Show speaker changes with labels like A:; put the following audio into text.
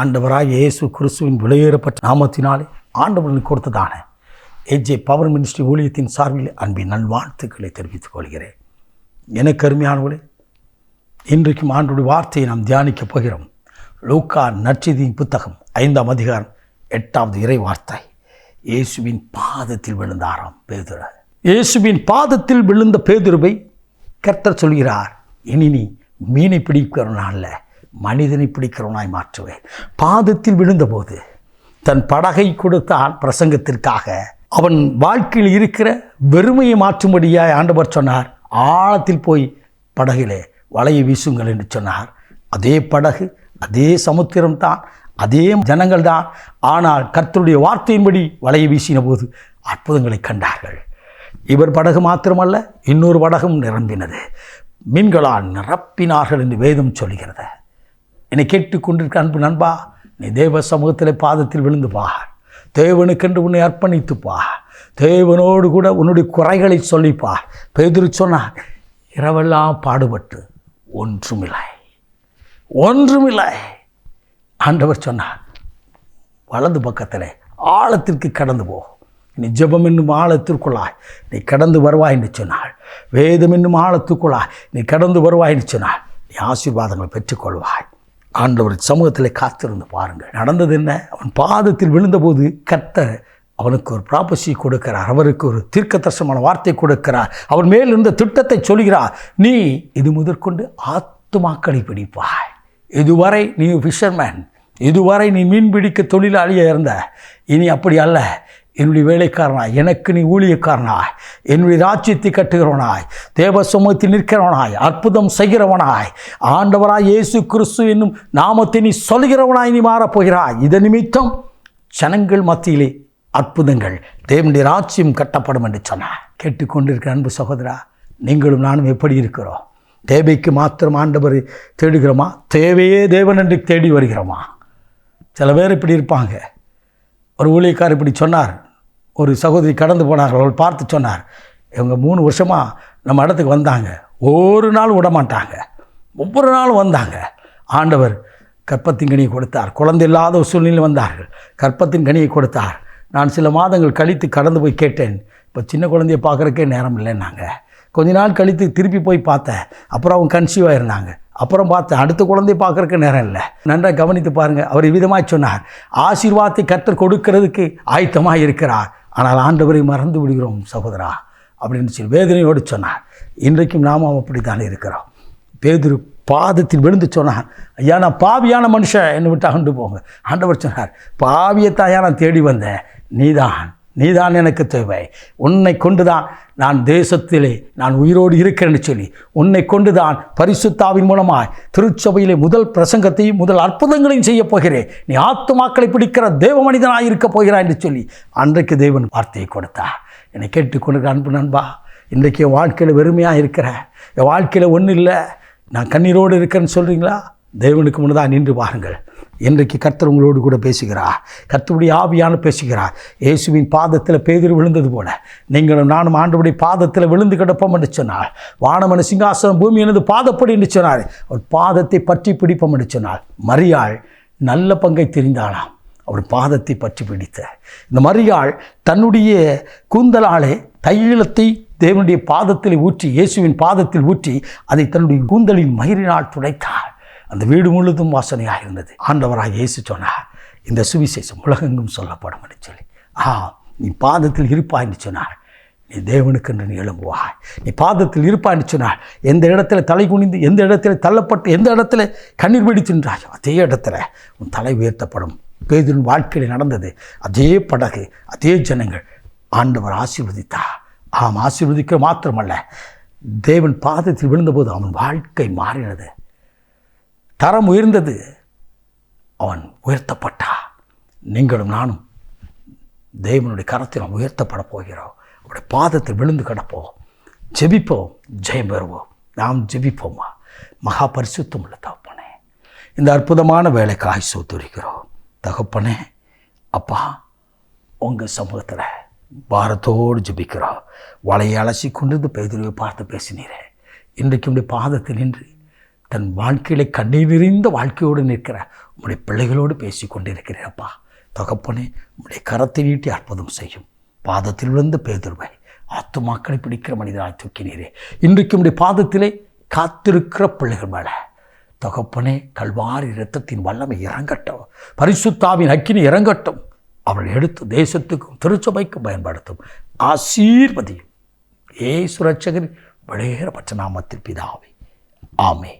A: ஆண்டவராக இயேசு கிறிஸ்துவின் விலையேறப்பட்ட நாமத்தினாலே ஆண்டவர்களுக்கு கொடுத்ததான ஏஜே பவர் மினிஸ்ட்ரி ஊழியத்தின் சார்பில் அன்பின் நல்வாழ்த்துக்களை தெரிவித்துக் கொள்கிறேன். எனக்கு அருமையானவர்களே இன்றைக்கும் ஆண்டுடைய வார்த்தையை நாம் தியானிக்கப் போகிறோம். லூக்கா நற்செய்தியின் புத்தகம் ஐந்தாம் அதிகாரம் எட்டாவது இறை வார்த்தை. இயேசுவின் பாதத்தில் விழுந்தாராம் பேதுரு. இயேசுவின் பாதத்தில் விழுந்த பேதுருவை கர்த்தர் சொல்கிறார் இனி நீ மீனை பிடிக்கிறனால மனிதனை பிடிக்கிறவனாய் மாற்றுவேன். பாதத்தில் விழுந்தபோது தன் படகை கொடுத்தான் பிரசங்கத்திற்காக அவன் வாழ்க்கையில் இருக்கிற வெறுமையை மாற்றும்படியாய் ஆண்டவர் சொன்னார். ஆழத்தில் போய் படகிலே வலையை வீசுங்கள் என்று சொன்னார். அதே படகு அதே சமுத்திரம்தான் அதே ஜனங்கள் தான். ஆனால் கர்த்தருடைய வார்த்தையின்படி வலையை வீசின போது அற்புதங்களை கண்டார்கள். இவர் படகு மாத்திரமல்ல இன்னொரு படகும் நிரம்பினது. மீன்களால் நிரப்பினார்கள் என்று வேதம் சொல்கிறது. என்னை கேட்டுக்கொண்டிருக்க அன்பு நண்பா நீ தேவ சமூகத்தில் பாதத்தில் விழுந்து பா. தேவனுக்கென்று உன்னை அர்ப்பணித்துப்பா தேவனோடு கூட உன்னுடைய குறைகளை சொல்லிப்பா பேதுரு சொன்னார் இரவெல்லாம் பாடுபட்டு ஒன்றுமில்லை. ஒன்றுமில்லை. ஆண்டவர் சொன்னார் வலது பக்கத்தில் ஆழத்திற்கு கடந்து போ. நீ ஜெபம் என்னும் ஆழத்திற்குள்ளாய் நீ கடந்து வருவாய் என்று சொன்னாள் வேதம் என்னும் ஆழத்துக்குள்ளாய் நீ கடந்து வருவாய் என்று சொன்னாள் நீ ஆசீர்வாதங்களை பெற்றுக்கொள்வாய். ஆண்டவர் சமூகத்தில் காத்திருந்து பாருங்கள். நடந்தது என்ன? அவன் பாதத்தில் விழுந்தபோது கர்த்தர் அவனுக்கு ஒரு ப்ராப்பசி கொடுக்கிறார். அவருக்கு ஒரு தீர்க்கதர்சனமான வார்த்தை கொடுக்கிறார். அவன் மேல் இருந்த திட்டத்தை சொல்கிறார். நீ இது முதற்கொண்டு ஆத்துமாக்களை பிடிப்பாய். இதுவரை நீ ஃபிஷர்மேன் இதுவரை நீ மீன் பிடிக்க தொழிலாளியாக இருந்த. இனி அப்படி அல்ல. என்னுடைய வேலைக்காரனாய் எனக்கு நீ ஊழியக்காரனாய் என்னுடைய ராஜ்யத்தை கட்டுகிறவனாய் தேவ சமூகத்தில் நிற்கிறவனாய் அற்புதம் செய்கிறவனாய் ஆண்டவராய் இயேசு கிறிஸ்து என்னும் நாமத்தை நீ சொல்கிறவனாய் நீ மாறப்போகிறாய். இதன் நிமித்தம் ஜனங்கள் மத்தியிலே அற்புதங்கள் தேவனுடைய ராஜ்யம் கட்டப்படும் என்று சொன்னார். கேட்டுக்கொண்டிருக்கிற அன்பு சகோதரா நீங்களும் நானும் எப்படி இருக்கிறோம்? தேவைக்கு மாத்திரம் ஆண்டவர் தேடுகிறோமா? தேவையே தேவன் என்று தேடி வருகிறோமா? சில பேர் இப்படி இருப்பாங்க. ஒரு ஊழியக்கார் இப்படி சொன்னார் ஒரு சகோதரி கடந்து போனார்கள். அவள் பார்த்து சொன்னார் இவங்க மூணு வருஷமாக நம்ம இடத்துக்கு வந்தாங்க. ஒரு நாள் விட மாட்டாங்க ஒவ்வொரு நாளும் வந்தாங்க. ஆண்டவர் கற்பத்தின் கனியை கொடுத்தார். குழந்தை இல்லாத ஒரு சூழ்நிலை வந்தார்கள். கற்பத்தின் கனியை கொடுத்தார். நான் சில மாதங்கள் கழித்து கடந்து போய் கேட்டேன். இப்போ சின்ன குழந்தைய பார்க்குறக்கே நேரம் இல்லைன்னாங்க. கொஞ்ச நாள் கழித்து திருப்பி போய் பார்த்தேன். அப்புறம் அவங்க கன்சீவாக இருந்தாங்க அப்புறம் பார்த்தேன். அடுத்த குழந்தைய பார்க்குறக்கு நேரம் இல்லை. நன்றாக கவனித்து பாருங்கள் அவர் விதமாக சொன்னார். ஆசீர்வாதத்தை கற்று கொடுக்கறதுக்கு ஆயத்தமாக இருக்கிறார் ஆனால் ஆண்டவரை மறந்து விடுகிறோம் சகோதரா அப்படின்னு சொல்லி வேதனையோடு சொன்னார். இன்றைக்கும் நாமும் அப்படி தானே இருக்கிறோம். பேதிரு பாதத்தில் விழுந்து சொன்னான் ஐயா நான் பாவியான மனுஷன். என்னை விட்டு அகண்டு போங்க. ஆண்டவர் சொன்னார் பாவியத்தாயா நான் தேடி வந்தேன். நீதான். நீதான் எனக்கு தேவை. உன்னை கொண்டு தான் நான் தேசத்திலே நான் உயிரோடு இருக்கிறேன்னு சொல்லி உன்னை கொண்டு தான் பரிசுத்தாவின் மூலமாய் திருச்சபையிலே முதல் பிரசங்கத்தையும் முதல் அற்புதங்களையும் செய்யப் போகிறேன். நீ ஆத்துமாக்களை பிடிக்கிற தேவ மனிதனாக இருக்கப் போகிறாய் என்று சொல்லி அன்றைக்கு தேவன் வார்த்தையை கொடுத்தார். என்னை கேட்டுக்கொண்டு அன்பு நண்பா இன்றைக்கு என் வாழ்க்கையில் வெறுமையாக இருக்கிறேன் என் வாழ்க்கையில் ஒன்றும் இல்லை. நான் கண்ணீரோடு இருக்கிறேன்னு சொல்கிறீங்களா தேவனுக்கு முன்னதாக நின்று பாருங்கள் இன்றைக்கு கர்த்தர் உங்களோடு கூட பேசுகிறா. கர்த்தருடைய ஆவியான பேசுகிறா. இயேசுவின் பாதத்தில் பேதிர் விழுந்தது போல. நீங்களும் நானும் ஆண்டுபடி பாதத்தில் விழுந்து கிடப்போம் என்று சொன்னால் வானமன சிங்காசனம் பூமி எனது பாதப்படி என்று சொன்னார் அவர் பாதத்தை பற்றி பிடிப்போம் என்று சொன்னால் மரியாள் நல்ல பங்கை தெரிந்தாளாம். அவர் பாதத்தை பற்றி பிடித்த. இந்த மரியாள் தன்னுடைய கூந்தலாலே தைலத்தை தேவனுடைய பாதத்தில் ஊற்றி இயேசுவின் பாதத்தில் ஊற்றி அதை தன்னுடைய கூந்தலின் மயிரினால் துடைத்தார் அந்த வீடு முழுதும் வாசனையாக இருந்தது. ஆண்டவராக இயேசு சொன்னார் இந்த சுவிசேஷம் உலகெங்கும் சொல்லப்படும் என்று சொல்லி. ஆ நீ பாதத்தில் இருப்பாய் என்று சொன்னார். நீ தேவனுக்கென்று நீ எழும்புவாய். நீ பாதத்தில் இருப்பாய் என்று சொன்னார். எந்த இடத்துல தலை குனிந்து எந்த இடத்துல தள்ளப்பட்டு எந்த இடத்துல கண்ணீர் வெடிச்சின்றாய் அதே இடத்துல உன் தலை உயர்த்தப்படும். பேதின் வாழ்க்கையில் நடந்தது. அதே படகு அதே ஜனங்கள் ஆண்டவர் ஆசீர்வதித்தா ஆம் ஆசீர்வதிக்க மாத்திரமல்ல தேவன் பாதத்தில் விழுந்தபோது அவன் வாழ்க்கை மாறினது. தரம் உயர்ந்தது. அவன் உயர்த்தப்பட்டா நீங்களும் நானும் தேவனுடைய கரத்தில் நாம் உயர்த்தப்பட போகிறோம். அவருடைய பாதத்தில் விழுந்து கிடப்போம். ஜெபிப்போம். ஜெயம் பெறுவோம். நாம் ஜெபிப்போமா? மகா பரிசுத்தம் உள்ள தகப்பனே இந்த அற்புதமான வேலைக்காய் சோத்துரிக்கிறோம். தகப்பனே அப்பா உங்கள் சமூகத்தில் பாரத்தோடு ஜெபிக்கிறோம். வலையை அலசி கொண்டு பேதுருவை பார்த்து பேசினீரே. இன்றைக்கு உடைய பாதத்தில் நின்று தன் வாழ்க்கையில கண்ணீர் நிறைந்த வாழ்க்கையோடு நிற்கிற உங்களுடைய பிள்ளைகளோடு பேசி கொண்டிருக்கிறேன்ப்பா தகப்பனே உங்களுடைய கரத்தை நீட்டி அற்புதம் செய்யும். பாதத்தில் விழுந்த பேதுருவை ஆத்துமாக்களை பிடிக்கிற மனிதனாய் தூக்கினீரே. இன்றைக்கு உடைய பாதத்திலே காத்திருக்கிற பிள்ளைகள் மேலே. தகப்பனே கல்வாரி இரத்தத்தின் வல்லமை இறங்கட்டும். பரிசுத்தாவின் அக்கினி இறங்கட்டும். அவளை எடுத்து தேசத்துக்கும் திருச்சபைக்கும் பயன்படுத்தும். ஆசீர்வதியும். ஏ சுரட்சகர் வெளியேறப்பட்ட நாமத்தில் பிதாவே. ஆமே